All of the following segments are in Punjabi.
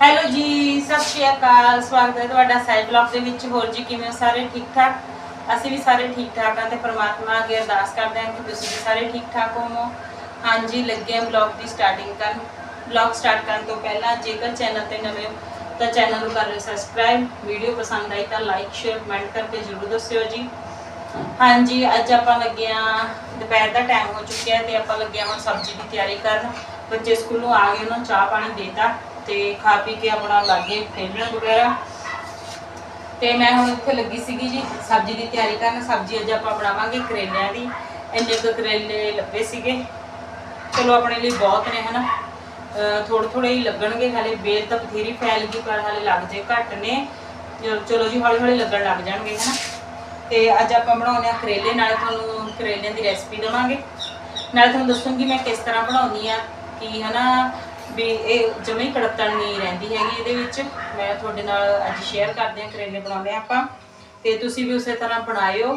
ਹੈਲੋ ਜੀ, ਸਤਿ ਸ਼੍ਰੀ ਅਕਾਲ, ਸਵਾਗਤ ਹੈ ਤੁਹਾਡਾ ਸਾਈ ਬਲੌਗ ਦੇ ਵਿੱਚ। ਹੋਰ ਜੀ, ਕਿਵੇਂ ਹੋ ਸਾਰੇ? ਠੀਕ ਠਾਕ? ਅਸੀਂ ਵੀ ਸਾਰੇ ਠੀਕ ਠਾਕ ਹਾਂ ਤੇ ਪ੍ਰਮਾਤਮਾ ਅੱਗੇ ਅਰਦਾਸ ਕਰਦੇ ਹਾਂ ਕਿ ਤੁਸੀਂ ਵੀ ਸਾਰੇ ਠੀਕ ਠਾਕ ਹੋਵੋ। ਹਾਂਜੀ, ਲੱਗੇ ਹਾਂ ਬਲੌਗ ਦੀ ਸਟਾਰਟਿੰਗ ਕਰਨ। ਬਲੌਗ ਸਟਾਰਟ ਕਰਨ ਤੋਂ ਪਹਿਲਾਂ ਜੇਕਰ ਚੈਨਲ ਤੇ ਨਵੇਂ ਹੋ, ਤਾਂ ਚੈਨਲ ਨੂੰ ਕਰ ਲਿਓ ਸਬਸਕ੍ਰਾਈਬ ਵੀਡੀਓ ਪਸੰਦ ਆਈ ਤਾਂ ਲਾਈਕ ਸ਼ੇਅਰ ਕਮੈਂਟ ਕਰਕੇ ਜ਼ਰੂਰ ਦੱਸਿਓ ਜੀ। ਹਾਂਜੀ, ਅੱਜ ਆਪਾਂ ਲੱਗੇ ਹਾਂ, ਦੁਪਹਿਰ ਦਾ ਟਾਈਮ ਹੋ ਚੁੱਕਿਆ ਹੈ ਤੇ ਆਪਾਂ ਲੱਗੇ ਹਾਂ ਹੁਣ ਸਬਜ਼ੀ ਦੀ ਤਿਆਰੀ ਕਰਨ। ਬੱਚੇ ਸਕੂਲੋਂ ਆ ਗਏ, ਉਹਨਾਂ ਨੂੰ ਚਾਹ ਪਾਣੀ ਦੇਤਾ। ਤੇ ਖਾ ਪੀ ਕੇ ਆਪਣਾ ਲਾਗੇ ਖੇਡਣ ਵਗੈਰਾ ਤੇ ਮੈਂ ਹੁਣ ਇੱਥੇ ਲੱਗੀ ਸੀਗੀ ਜੀ, ਸਬਜ਼ੀ ਦੀ ਤਿਆਰੀ ਕਰਨ। ਸਬਜ਼ੀ ਅੱਜ ਆਪਾਂ ਬਣਾਵਾਂਗੇ ਕਰੇਲਿਆਂ ਦੀ। ਇੰਨੇ ਕੁ ਕਰੇਲੇ ਲੱਭੇ ਸੀਗੇ। ਚਲੋ ਆਪਣੇ ਲਈ ਬਹੁਤ ਨੇ, ਹਨਾ? ਥੋੜੇ ਥੋੜੇ ਹੀ ਲੱਗਣਗੇ, ਹਲੇ ਬੇਲ ਤਾਂ ਬਥੇਰੀ ਫੈਲ ਗਈ, ਪਰ ਹਲੇ ਲੱਗ ਜੇ ਘੱਟ ਨੇ। ਚਲੋ- ਜੀ, ਹੌਲੀ ਹੌਲੀ ਲੱਗਣ ਲੱਗ ਜਾਣਗੇ, ਹਨਾ? ਤੇ ਅੱਜ ਆਪਾਂ ਬਣਾਉਂਦੇ ਆ ਕਰੇਲੇ, ਨਾਲੇ ਤੁਹਾਨੂੰ ਕਰੇਲਿਆਂ ਦੀ ਰੈਸਪੀ ਦਵਾਂਗੇ। ਨਾਲੇ ਤੁਹਾਨੂੰ ਦੱਸੂਗੀ ਮੈਂ ਕਿਸ ਤਰ੍ਹਾਂ ਬਣਾਉਂਦੀ ਆ ਕਿ, ਹਨਾ? ਵੀ ਇਹ ਜਮੇ ਹੀ ਕੜਤਣ ਨਹੀਂ ਰਹਿੰਦੀ ਹੈਗੀ, ਇਹਦੇ ਵਿੱਚ ਮੈਂ ਤੁਹਾਡੇ ਨਾਲ ਅੱਜ ਸ਼ੇਅਰ ਕਰਦੇ ਆ ਕਰੇਲੇ ਬਣਾਉਂਦੇ ਆ ਆਪਾਂ। ਤੇ ਤੁਸੀਂ ਵੀ ਉਸੇ ਤਰ੍ਹਾਂ ਬਣਾਇਓ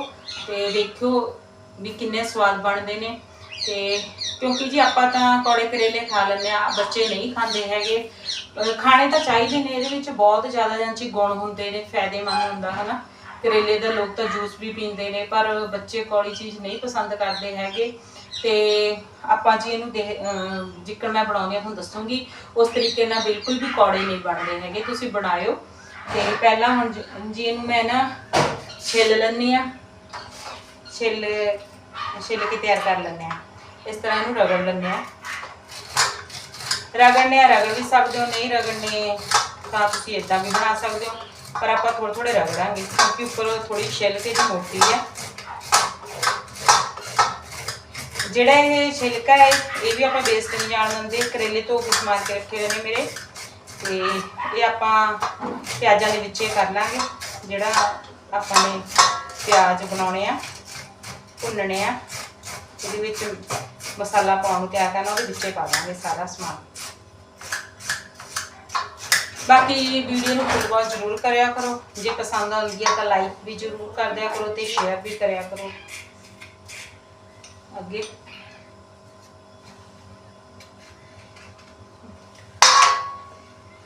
ਤੇ ਦੇਖਿਓ ਵੀ ਕਿੰਨੇ ਸਵਾਦ ਬਣਦੇ ਨੇ। ਤੇ ਕਿਉਂਕਿ ਜੀ ਆਪਾਂ ਤਾਂ ਕੌੜੇ ਕਰੇਲੇ ਖਾ ਲੈਂਦੇ ਆ ਬੱਚੇ ਨਹੀਂ ਖਾਂਦੇ ਹੈਗੇ। ਖਾਣੇ ਤਾਂ ਚਾਹੀਦੇ ਨੇ, ਇਹਦੇ ਵਿੱਚ ਬਹੁਤ ਜ਼ਿਆਦਾ ਜਾਂਚੀ ਗੁਣ ਹੁੰਦੇ ਨੇ, ਫਾਇਦੇਮੰਦ ਹੁੰਦਾ, ਹਨਾ। ਕਰੇਲੇ ਦਾ ਲੋਕ ਤਾਂ ਜੂਸ ਵੀ ਪੀਂਦੇ ਨੇ, ਪਰ ਬੱਚੇ ਕੌੜੀ ਚੀਜ਼ ਨਹੀਂ ਪਸੰਦ ਕਰਦੇ ਹੈਗੇ। ਤੇ ਆਪਾਂ ਜੀ ਇਹਨੂੰ ਦੇ ਅਹ ਜਿੱਕਣ ਮੈਂ ਬਣਾਉਂਦੀ ਆ ਤੁਹਾਨੂੰ ਦੱਸੂਗੀ। ਉਸ ਤਰੀਕੇ ਨਾਲ ਬਿਲਕੁਲ ਵੀ ਕੌੜੇ ਨਹੀਂ ਬਣਦੇ ਹੈਗੇ, ਤੁਸੀਂ ਬਣਾਇਓ। ਤੇ ਪਹਿਲਾਂ ਹੁਣ ਜੀ ਇਹਨੂੰ ਮੈਂ ਨਾ ਛਿੱਲ ਲੈਂਦੀ ਆ ਛਿੱਲ ਛਿੱਲ ਕੇ ਤਿਆਰ ਕਰ ਲੈਂਦੇ ਆ ਇਸ ਤਰ੍ਹਾਂ ਇਹਨੂੰ ਰਗੜ ਲੈਂਦੇ ਆ ਰਗੜਨੇ ਆ, ਰਗੜ ਵੀ ਸਕਦੇ ਹੋ, ਨਹੀਂ ਰਗੜਨੇ ਤਾਂ ਤੁਸੀਂ ਇਦਾਂ ਵੀ ਬਣਾ ਸਕਦੇ ਹੋ। ਪਰ ਆਪਾਂ ਥੋੜੇ ਥੋੜੇ ਰਗੜਾਂਗੇ, ਕਿਉਂਕਿ ਉੱਪਰ ਥੋੜੀ ਛਿੱਲ ਤੇ ਜਿਹੀ ਮੋਟੀ ਹੈ ਜਿਹੜਾ ਇਹ ਛਿਲਕਾ ਹੈ, ਇਹ ਵੀ ਆਪਾਂ ਵੇਸਟ ਨਹੀਂ ਜਾਣ ਦਿੰਦੇ, ਕਰੇਲੇ ਧੋ ਕੇ ਸਮਾਰ ਕੇ ਰੱਖੇ ਹੋਏ ਨੇ ਮੇਰੇ। ਤੇ ਇਹ ਆਪਾਂ ਪਿਆਜ਼ਾਂ ਦੇ ਵਿੱਚ ਕਰ ਲਾਂਗੇ, ਜਿਹੜਾ ਆਪਾਂ ਨੇ ਪਿਆਜ਼ ਬਣਾਉਣੇ ਆ, ਭੁੰਨਣੇ ਆ। ਇਹਦੇ ਵਿੱਚ ਮਸਾਲਾ ਪਾਉਣ ਨੂੰ ਤਿਆਰ ਕਰਨਾ, ਉਹਦੇ ਵਿੱਚੇ ਪਾ ਦਾਂਗੇ ਸਾਰਾ ਸਮਾਨ। ਬਾਕੀ ਵੀਡੀਓ ਨੂੰ ਫੁੱਲ ਬਹੁਤ ਜ਼ਰੂਰ ਕਰਿਆ ਕਰੋ। ਜੇ ਪਸੰਦ ਆਉਂਦੀ ਹੈ ਤਾਂ ਲਾਈਕ ਵੀ ਜ਼ਰੂਰ ਕਰ ਦਿਆ ਕਰੋ ਤੇ ਸ਼ੇਅਰ ਵੀ ਕਰਿਆ ਕਰੋ। ਅੱਗੇ।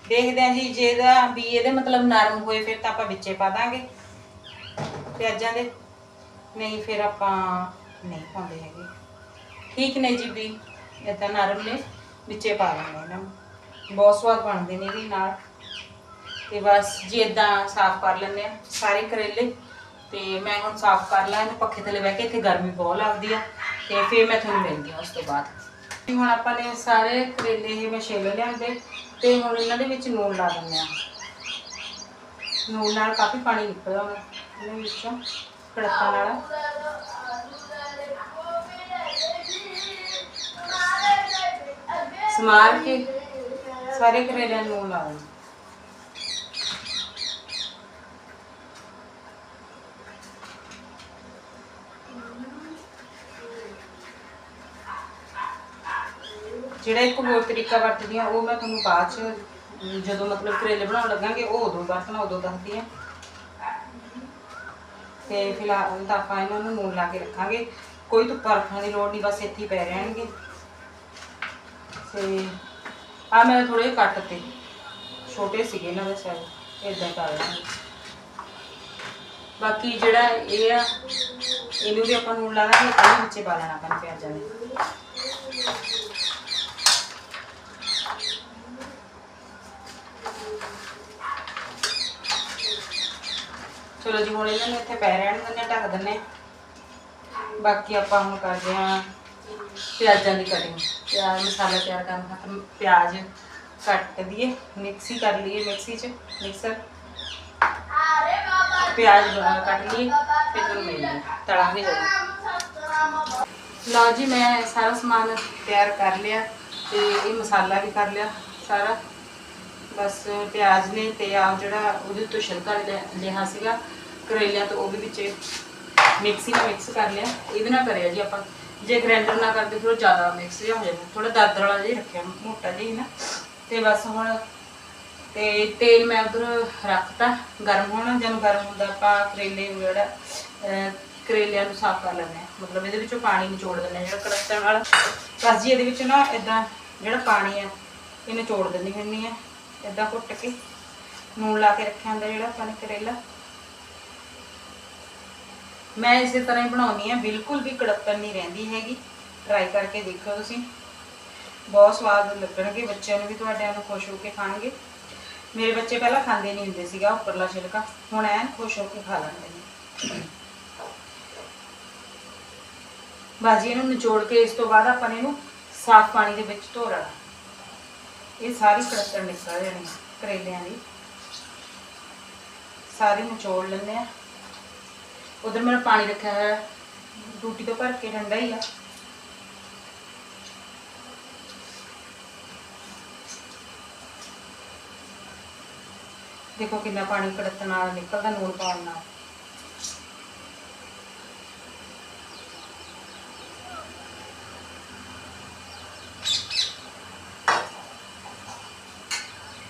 ਦੇਖਦੇ ਹਾਂ ਜੀ, ਜੇ ਇਹਦਾ ਵੀ ਇਹਦੇ ਮਤਲਬ ਨਰਮ ਹੋਏ, ਫਿਰ ਤਾਂ ਆਪਾਂ ਵਿੱਚੇ ਪਾ ਦਾਂਗੇ। ਪਿਆਜ਼ਾਂ ਦੇ। ਨਹੀਂ, ਫਿਰ ਆਪਾਂ ਨਹੀਂ ਪਾਉਂਦੇ ਹੈਗੇ। ਠੀਕ ਨੇ ਜੀ ਵੀ ਇਦਾਂ ਨਰਮ ਨੇ, ਵਿੱਚੇ ਪਾ ਲੈਣੇ ਇਹਨਾਂ ਨੂੰ। ਬਹੁਤ ਸਵਾਦ ਬਣਦੇ ਨੇ ਵੀ ਨਾਲ। ਤੇ ਬਸ ਜੀ ਇਦਾਂ ਸਾਫ਼ ਕਰ ਲੈਂਦੇ ਆ, ਸਾਰੇ ਕਰੇਲੇ। ਤੇ ਮੈਂ ਹੁਣ ਸਾਫ਼ ਕਰ ਲਾਂ, ਇਹਨੂੰ ਪੱਖੇ ਥੱਲੇ ਬਹਿ ਕੇ, ਇੱਥੇ ਗਰਮੀ ਬਹੁਤ ਲੱਗਦੀ ਆ। ਤੇ ਫਿਰ ਮੈਂ ਤੁਹਾਨੂੰ ਮਿਲਦੀ ਆ ਉਸ ਤੋਂ ਬਾਅਦ। ਤੇ ਹੁਣ ਆਪਾਂ ਨੇ ਸਾਰੇ ਕਰੇਲੇ ਇਹ ਮੈਂ ਛਿੱਲ ਲਿਆਂਦੇ। ਤੇ ਹੁਣ ਇਹਨਾਂ ਦੇ ਵਿੱਚ ਨੂਨ ਲਾ ਦਿੰਦੇ ਆ। ਨੂਨ ਨਾਲ ਕਾਫੀ ਪਾਣੀ ਨਿਕਲਦਾ ਹੁਣ ਇਹਨਾਂ ਵਿੱਚੋਂ ਕੜਕਾ ਨਾਲ। ਸਮਾਰ ਕੇ ਸਾਰੇ ਕਰੇਲਿਆਂ ਨੂੰ ਨੂਨ ਲਾ ਦਿੰਦੇ ਜਿਹੜਾ ਇੱਕ ਹੋਰ ਤਰੀਕਾ ਵਰਤਦੀ ਆ ਉਹ ਮੈਂ ਤੁਹਾਨੂੰ ਬਾਅਦ ਚ ਜਦੋਂ ਮਤਲਬ ਕਰੇਲੇ ਬਣਾਉਣ ਲੱਗਾਂਗੇ, ਉਹ ਉਦੋਂ ਵਰਤਣਾ, ਉਦੋਂ ਦੱਸਦੀ ਆ ਤੇ ਫਿਲਹਾਲ ਤਾਂ ਆਪਾਂ ਇਹਨਾਂ ਨੂੰ ਨੂਨ ਲਾ ਕੇ ਰੱਖਾਂਗੇ। ਕੋਈ ਧੁੱਪਾ ਰੱਖਣ ਦੀ ਲੋੜ ਨਹੀਂ, ਬਸ ਇੱਥੇ ਹੀ ਪੈ ਰਹਿਣਗੇ। ਤੇ ਆ ਮੈਂ ਥੋੜੇ ਕੱਟ ਤੇ, ਛੋਟੇ ਸੀਗੇ ਇਹਨਾਂ ਦੇ ਸਾਈਜ਼ ਇਦਾਂ ਕਰ ਲਾਂਗੇ ਬਾਕੀ ਜਿਹੜਾ ਇਹ ਆ, ਇਹਨੂੰ ਵੀ ਆਪਾਂ ਨੂਨ ਲਾ ਲਾਂਗੇ ਇਹਦੇ ਵਿੱਚੇ ਪਾ ਲੈਣਾ ਆਪਾਂ ਪਿਆਜ਼ਾਂ ਦੇ ਚਲੋ ਜੀ, ਹੁਣ ਇਹਨਾਂ ਨੂੰ ਇੱਥੇ ਪੈ ਰਹਿਣ ਦਿੰਦੇ ਢੱਕ ਦਿੰਦੇ ਬਾਕੀ ਆਪਾਂ ਹੁਣ ਕਰਦੇ ਹਾਂ ਪਿਆਜ਼ਾਂ ਦੀ ਕਟਿੰਗ ਪਿਆਜ਼, ਮਸਾਲਾ ਤਿਆਰ ਕਰਨ ਖਾਤਰ ਪਿਆਜ਼ ਕੱਟ ਦਈਏ ਮਿਕਸੀ ਕਰ ਲਈਏ ਮਿਕਸੀ 'ਚ ਮਿਕਸਰ ਪਿਆਜ਼ ਕੱਟ ਲਈਏ, ਫਿਰ ਤੁਹਾਨੂੰ ਮਿਲਦੇ ਤੜਾਂਗੇ ਜਦੋਂ। ਲਓ ਜੀ, ਮੈਂ ਸਾਰਾ ਸਮਾਨ ਤਿਆਰ ਕਰ ਲਿਆ ਤੇ ਇਹ ਮਸਾਲਾ ਵੀ ਕਰ ਲਿਆ ਸਾਰਾ। ਬਸ ਪਿਆਜ਼ ਨੇ ਤੇ ਆ ਜਿਹੜਾ ਉਹਦੇ ਤੋਂ ਛਿਲਕਾ ਲਿਆ ਸੀਗਾ ਕਰੇਲਿਆਂ ਤੋਂ ਉਹ ਵੀ ਵਿੱਚ ਮਿਕਸੀ ਨਾਲ ਮਿਕਸ ਕਰ ਲਿਆ। ਇਹਦੇ ਨਾਲ ਕਰਿਆ ਜੀ ਆਪਾਂ। ਜੇ ਗ੍ਰੈਂਡਰ ਨਾ ਕਰਦੇ ਥੋੜਾ ਜ਼ਿਆਦਾ ਮਿਕਸ ਜਿਹਾ ਹੋ ਜਾਂਦਾ। ਥੋੜਾ ਦਰਦਰ ਵਾਲਾ ਜਿਹਾ ਰੱਖਿਆ, ਮੋਟਾ ਜਿਹਾ ਨਾ। ਤੇ ਬਸ ਹੁਣ ਤੇ ਤੇਲ ਮੈਂ ਉਧਰ ਰੱਖਤਾ। ਗਰਮ ਹੋਣਾ, ਜਦੋਂ ਗਰਮ ਹੁੰਦਾ ਆਪਾਂ ਕਰੇਲੇ ਨੂੰ ਜਿਹੜਾ ਕਰੇਲਿਆਂ ਨੂੰ ਸਾਫ਼ ਕਰ ਲੈਂਦੇ ਹਾਂ। ਮਤਲਬ ਇਹਦੇ ਵਿੱਚੋਂ ਪਾਣੀ ਨਿਚੋੜ ਦਿੰਦੇ ਹਾਂ, ਜਿਹੜਾ ਕੜਕਣ ਵਾਲਾ। ਬਸ ਜੀ ਇਹਦੇ ਵਿੱਚ ਨਾ ਇਦਾਂ ਜਿਹੜਾ ਪਾਣੀ ਆ ਇਹ ਨਿਚੋੜ ਦਿੰਦੀ ਹੁੰਦੀ ਆ ਇਦਾਂ ਘੁੱਟ ਕੇ। ਨੂਨ ਲਾ ਕੇ ਰੱਖਿਆ ਹੁੰਦਾ ਜਿਹੜਾ ਆਪਾਂ ਨੇ ਕਰੇਲਾ। ਮੈਂ ਇਸੇ ਤਰ੍ਹਾਂ ਹੀ ਬਣਾਉਣੀ ਆ ਬਿਲਕੁਲ ਵੀ ਕੜੱਤਣ ਨਹੀਂ ਰਹਿੰਦੀ ਹੈਗੀ। ਟਰਾਈ ਕਰਕੇ ਦੇਖੋ ਤੁਸੀਂ। ਬਹੁਤ ਸਵਾਦ ਲੱਗਣਗੇ, ਬੱਚਿਆਂ ਨੂੰ ਵੀ ਤੁਹਾਡਿਆਂ ਨੂੰ ਖੁਸ਼ ਹੋ ਕੇ ਖਾਣਗੇ। ਮੇਰੇ ਬੱਚੇ ਪਹਿਲਾਂ ਖਾਂਦੇ ਨਹੀਂ ਹੁੰਦੇ ਸੀਗਾ ਉੱਪਰਲਾ ਛਿਲਕਾ। ਹੁਣ ਐਨ ਖੁਸ਼ ਹੋ ਕੇ ਖਾ ਲੈਂਦੇ ਨੇ। ਬਾਜੀ, ਇਹਨੂੰ ਨਿਚੋੜ ਕੇ ਇਸ ਤੋਂ ਬਾਅਦ ਆਪਾਂ ਇਹਨੂੰ ਸਾਫ਼ ਪਾਣੀ ਦੇ ਵਿੱਚ ਧੋ ਲੈਣਾ। ਇਹ ਸਾਰੀ ਕੜੱਤਣ ਨਿਕਲ ਜਾਣੀ ਕਰੇਲਿਆਂ ਦੀ। ਸਾਰੇ ਨਿਚੋੜ ਲੈਂਦੇ ਆ। ਉਧਰ ਮੇਰਾ ਪਾਣੀ ਰੱਖਿਆ ਹੋਇਆ ਹੈ, ਤੋਂ ਭਰ ਕੇ ਠੰਡਾ ਹੀ ਆ। ਦੇਖੋ ਕਿੰਨਾ ਪਾਣੀ ਕੜੱਤਣ ਨਾਲ ਨਿਕਲਦਾ ਨੂਨ ਪਾਉਣ ਨਾਲ।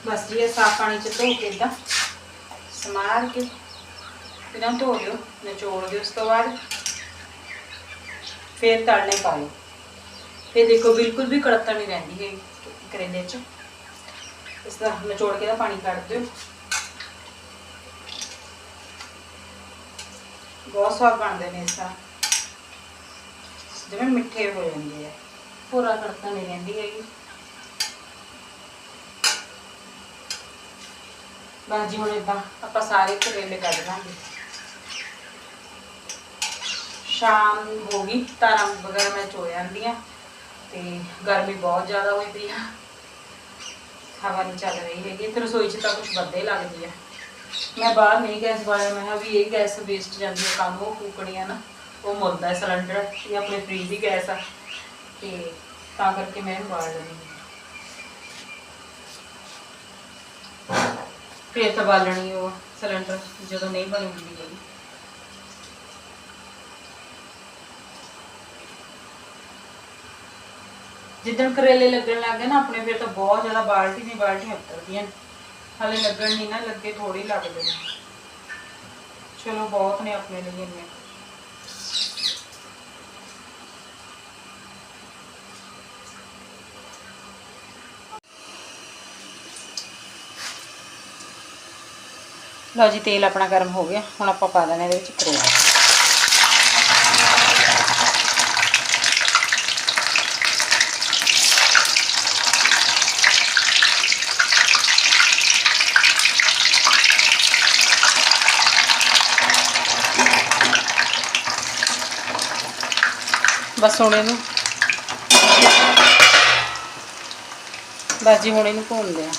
ਬਸ ਜੀ ਸਾਫ਼ ਪਾਣੀ ਚ ਧੋ ਕੇ ਇਦਾਂ ਸਮਾਰ ਕੇ ਇਹਨਾਂ ਧੋ ਦਿਓ ਨਿਚੋੜ ਦਿਓ, ਉਸ ਤੋਂ ਬਾਅਦ ਫਿਰ ਤਲਨੇ ਪਾ ਲਓ। ਫਿਰ ਦੇਖੋ ਬਿਲਕੁਲ ਵੀ ਕੜੱਤਣ ਨਹੀਂ ਰਹਿੰਦੀ ਹੈ ਕਰੇਲੇ ਚ। ਇਸ ਦਾ ਨਿਚੋੜ ਕੇ ਦਾ ਪਾਣੀ ਕੱਢ ਦਿਓ। ਬਹੁਤ ਸਵਾਦ ਬਣਦੇ ਨੇ ਇਸ ਤਰ੍ਹਾਂ। ਜਿਵੇਂ ਮਿੱਠੇ ਹੋ ਜਾਂਦੇ ਆ। ਪੂਰਾ ਕੜੱਤਣ ਨਹੀਂ ਰਹਿੰਦੀ ਹੈਗੀ। ਬਸ ਜੀ ਹੁਣ ਇਦਾਂ ਆਪਾਂ ਸਾਰੇ ਕਰੇਲੇ ਕੱਢ ਲਾਂਗੇ। ਸ਼ਾਮ ਹੋ ਗਈ ਤਾਰਾਂ ਵਗੈਰਾ ਮੈਂ ਚੋ ਜਾਂਦੀਆਂ ਤੇ ਗਰਮੀ ਬਹੁਤ ਜ਼ਿਆਦਾ ਹੋਈ ਪਈ ਆ। ਹਵਾ ਨਹੀਂ ਚੱਲ ਰਹੀ ਹੈਗੀ, ਤੇ ਰਸੋਈ 'ਚ ਤਾਂ ਕੁਝ ਵੱਧੇ ਲੱਗਦੀ ਆ। ਮੈਂ ਬਾਹਰ ਨਹੀਂ ਗੈਸ ਬਾਲਿਆ ਮੈਂ ਕਿਹਾ ਵੀ ਇਹ ਗੈਸ ਵੇਸਟ ਜਾਂਦੀ ਹੈ ਕੰਮ ਉਹ ਫੂਕਣੀ ਆ ਨਾ, ਉਹ ਮੁੱਲਦਾ ਸਿਲੰਡਰ, ਇਹ ਆਪਣੇ ਫ੍ਰੀ ਦੀ ਗੈਸ ਆ, ਤੇ ਤਾਂ ਕਰਕੇ ਮੈਂ ਇਹਨੂੰ ਬਾਲ ਲੈਂਦੀ ਹਾਂ। ਫੇਰ ਤਾਂ ਬਾਲਣੀ ਉਹ ਸਿਲੰਡਰ, ਜਦੋਂ ਨਹੀਂ ਬਣੀ ਹੁੰਦੀ ਹੈਗੀ ਜਿੱਦਣ ਕਰੇਲੇ ਲੱਗਣ ਲੱਗ ਗਏ ਨਾ ਆਪਣੇ, ਫਿਰ ਤਾਂ ਬਹੁਤ ਜ਼ਿਆਦਾ ਬਾਲਟੀ ਨਹੀਂ ਬਾਲਟੀਆਂ ਉਤਰਦੀਆਂ ਨੇ। ਹਲੇ ਲੱਗਣ ਨਹੀਂ ਨਾ ਲੱਗੇ ਥੋੜੀ ਲੱਗਦੇ ਨੇ। ਚਲੋ, ਬਹੁਤ ਨੇ ਆਪਣੇ ਲਈ ਇੰਨੇ। ਲਓ ਜੀ, ਤੇਲ ਆਪਣਾ ਗਰਮ ਹੋ ਗਿਆ। ਹੁਣ ਆਪਾਂ ਪਾ ਦੇਣਾ ਇਹਦੇ ਵਿੱਚ ਕਰੇਲਾ ਬਸ ਹੁਣ ਇਹਨੂੰ ਬਸ ਜੀ ਹੁਣ ਇਹਨੂੰ ਭੁੰਨਦੇ ਆ।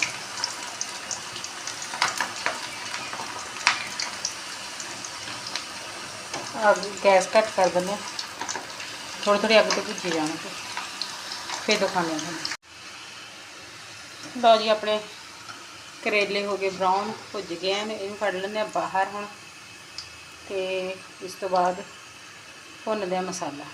ਅੱਗ ਗੈਸ ਘੱਟ ਕਰ ਦਿੰਦੇ ਆ। ਥੋੜੀ ਥੋੜੀ ਅੱਗ ਤੇ ਭੁੱਜੀ ਜਾਣਗੇ ਫੇਰ। ਦਿਖਾਉਂਦੇ ਆ ਤੁਹਾਨੂੰ ਲਓ ਜੀ ਆਪਣੇ ਕਰੇਲੇ ਹੋ ਗਏ ਬਰਾਊਨ ਭੁੱਜ ਗਏ ਨੇ ਇਹਨੂੰ ਕੱਢ ਲੈਂਦੇ ਆ ਬਾਹਰ ਹੁਣ। ਤੇ ਇਸ ਤੋਂ ਬਾਅਦ ਭੁੰਨਦੇ ਆ ਮਸਾਲਾ।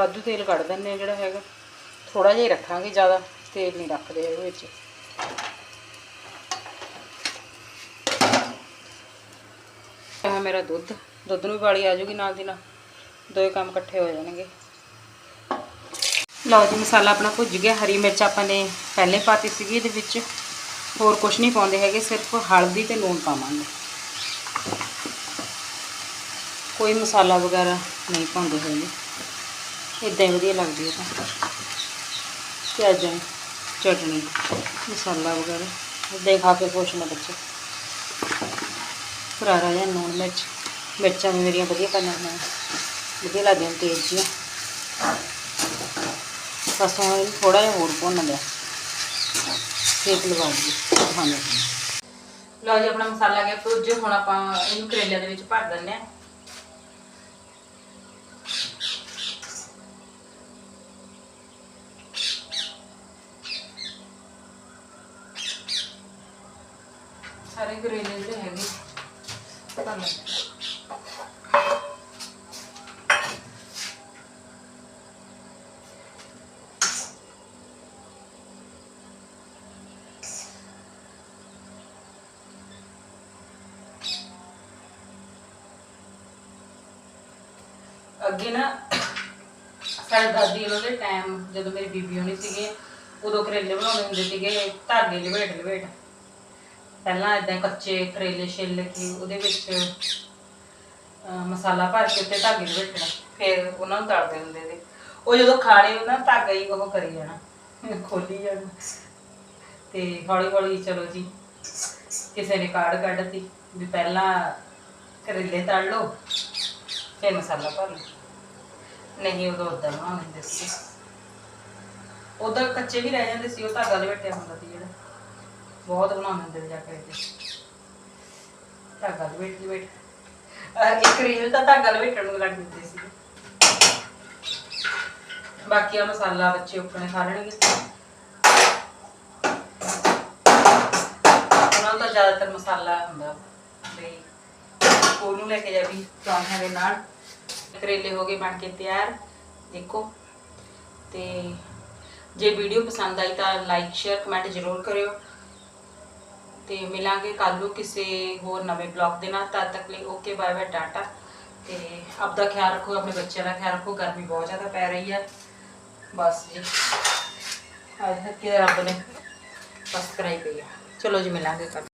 ਵਾਧੂ ਤੇਲ ਕੱਢ ਦਿੰਦੇ ਆ ਜਿਹੜਾ ਹੈਗਾ। ਥੋੜਾ ਜਿਹਾ ਹੀ ਰੱਖਾਂਗੇ ਜ਼ਿਆਦਾ ਤੇਲ ਨਹੀਂ ਰੱਖਦੇ ਇਹਦੇ ਵਿੱਚ। ਇਹ ਮੇਰਾ ਦੁੱਧ ਦੁੱਧ ਨੂੰ ਵੀ ਵਾਲੀ ਆ ਜੂਗੀ ਨਾਲ ਦੀ ਨਾਲ। ਦੋਏ ਕੰਮ ਇਕੱਠੇ ਹੋ ਜਾਣਗੇ। ਲਓ ਜੀ, ਮਸਾਲਾ ਆਪਣਾ ਭੁੱਜ ਗਿਆ। ਹਰੀ ਮਿਰਚ ਆਪਾਂ ਨੇ ਪਹਿਲੇ ਪਾਤੀ ਸੀਗੀ ਇਹਦੇ ਵਿੱਚ। ਹੋਰ ਕੁਝ ਨਹੀਂ ਪਾਉਂਦੇ ਹੈਗੇ, ਸਿਰਫ ਹਲਦੀ ਤੇ ਲੂਣ ਪਾਵਾਂਗੇ। ਕੋਈ ਮਸਾਲਾ ਵਗੈਰਾ ਨਹੀਂ ਪਾਉਂਦੇ ਹੈਗੇ। ਇਦਾਂ ਹੀ ਵਧੀਆ ਲੱਗਦੀ ਹੈ ਤਾਂ। ਪਿਆਜ਼ਾਂ ਦੀ ਮਸਾਲਾ ਵਗੈਰਾ ਇਦਾਂ ਹੀ ਖਾ ਕੇ ਖੁਸ਼ ਨੇ ਬੱਚੇ। ਕਰਾਰਾ ਜਿਹਾ ਲੂਣ ਮਿਰਚ, ਮਿਰਚਾਂ ਵੀ ਮੇਰੀਆਂ ਵਧੀਆ ਪਾਈਆਂ ਹੋਈਆਂ ਵਧੀਆ ਲੱਗਦੀਆਂ ਤੇਜ਼ ਜੀਆਂ ਬਸ ਹੁਣ ਥੋੜਾ ਜਿਹਾ ਹੋਰ ਭੁੰਨ ਲਿਆ। ਸੇਕ ਲਵਾ ਦਈਏ ਲਓ ਜੀ, ਆਪਣਾ ਮਸਾਲਾ ਗਿਆ ਭੁੱਜ ਹੁਣ ਆਪਾਂ ਇਹਨੂੰ ਕਰੇਲਿਆਂ ਦੇ ਵਿੱਚ ਭਰ ਦਿੰਦੇ ਹਾਂ। ਸਾਰੇ ਕਰੇਲੇ ਜਿਹੜੇ ਹੈਗੇ ਪਤਾ ਅੱਗੇ ਨਾ ਸਾਡੇ ਦਾਦੀ ਉਹਨਾਂ ਦੇ ਟਾਈਮ ਜਦੋਂ ਮੇਰੀ ਬੀਬੀ ਹੋਣੀ ਸੀਗੇ, ਉਦੋਂ ਕਰੇਲੇ ਬਣਾਉਣੇ ਹੁੰਦੇ ਸੀਗੇ, ਧਾਗੇ ਲਵੇਟ ਲਵੇਟ ਪਹਿਲਾਂ ਇਦਾਂ ਕੱਚੇ ਕਰੇਲੇ ਛਿੱਲ ਕੇ ਉਹਦੇ ਵਿੱਚ ਮਸਾਲਾ ਭਰ ਕੇ ਉੱਤੇ ਧਾਗੇ ਲਵੇਟਣਾ ਫਿਰ ਉਹਨਾਂ ਨੂੰ ਤਲਦੇ ਹੁੰਦੇ ਸੀ ਉਹ ਜਦੋਂ ਖਾਣੇ ਉਹਨਾਂ ਧਾਗਾ ਹੀ ਉਹ ਕਰੀ ਜਾਣਾ, ਖੋਲੀ ਜਾਣਾ। ਤੇ ਹੌਲੀ ਹੌਲੀ ਚਲੋ ਜੀ, ਕਿਸੇ ਨੇ ਕਾਰਡ ਕੱਢਤੀ ਵੀ ਪਹਿਲਾਂ ਕਰੇਲੇ ਤਲ ਲਓ, ਫਿਰ ਮਸਾਲਾ ਭਰ ਲਓ। ਨਹੀਂ ਉਦੋਂ ਉਦਾਂ ਬਣਾ ਲੈਂਦੇ ਸੀ। ਉਦੋਂ ਕੱਚੇ ਵੀ ਰਹਿ ਜਾਂਦੇ ਸੀ, ਉਹ ਧਾਗਾ ਲਪੇਟਿਆ ਹੁੰਦਾ ਸੀ ਜਿਹੜਾ। ਬਹੁਤ ਬਣਾਉਂਦੇ ਹੁੰਦੇ ਜਾ ਕੇ ਤੇ ਧਾਗਾ ਲਵੇਟ ਲਵੇਟ ਇੱਕ ਰੀਲ ਤਾਂ ਧਾਗਾ ਲਵੇਟਣ ਨੂੰ ਲੱਗ ਦਿੰਦੇ ਸੀ। ਬਾਕੀ ਆ ਮਸਾਲਾ ਬੱਚੇ ਉੱਪਣੇ ਖਾ ਲੈਣਗੇ। ਉਹਨਾਂ ਦਾ ਜ਼ਿਆਦਾਤਰ ਮਸਾਲਾ ਹੁੰਦਾ ਬਈ ਸਕੂਲ ਲੈ ਕੇ ਜਾ ਵੀ ਪਰਾਂਠਿਆਂ ਦੇ ਨਾਲ। ਕਰੇਲੇ ਹੋ ਗਏ, ਬਣ ਕੇ ਤਿਆਰ। ਦੇਖੋ। ਤੇ ਜੇ ਵੀਡੀਓ ਪਸੰਦ ਆਈ ਤਾਂ ਲਾਈਕ ਸ਼ੇਅਰ ਕਮੈਂਟ ਜ਼ਰੂਰ ਕਰਿਓ। ਤੇ ਮਿਲਾਂਗੇ ਕੱਲ ਨੂੰ ਕਿਸੇ ਹੋਰ ਨਵੇਂ ਬਲੌਗ ਦੇ ਨਾਲ ਤਦ ਤੱਕ ਲਈ ਓਕੇ ਬਾਏ ਬਾਏ ਟਾਟਾ ਤੇ ਆਪਦਾ ਖਿਆਲ ਰੱਖੋ ਆਪਣੇ ਬੱਚਿਆਂ ਦਾ ਖਿਆਲ ਰੱਖੋ ਗਰਮੀ ਬਹੁਤ ਜ਼ਿਆਦਾ ਪੈ ਰਹੀ ਹੈ ਬਸ ਜੀ ਅੱਜ ਤੱਕ ਰੱਬ ਨੇ ਬਸ ਕਰਾਈ ਪਈ ਆ ਚਲੋ ਜੀ ਮਿਲਾਂਗੇ ਕੱਲ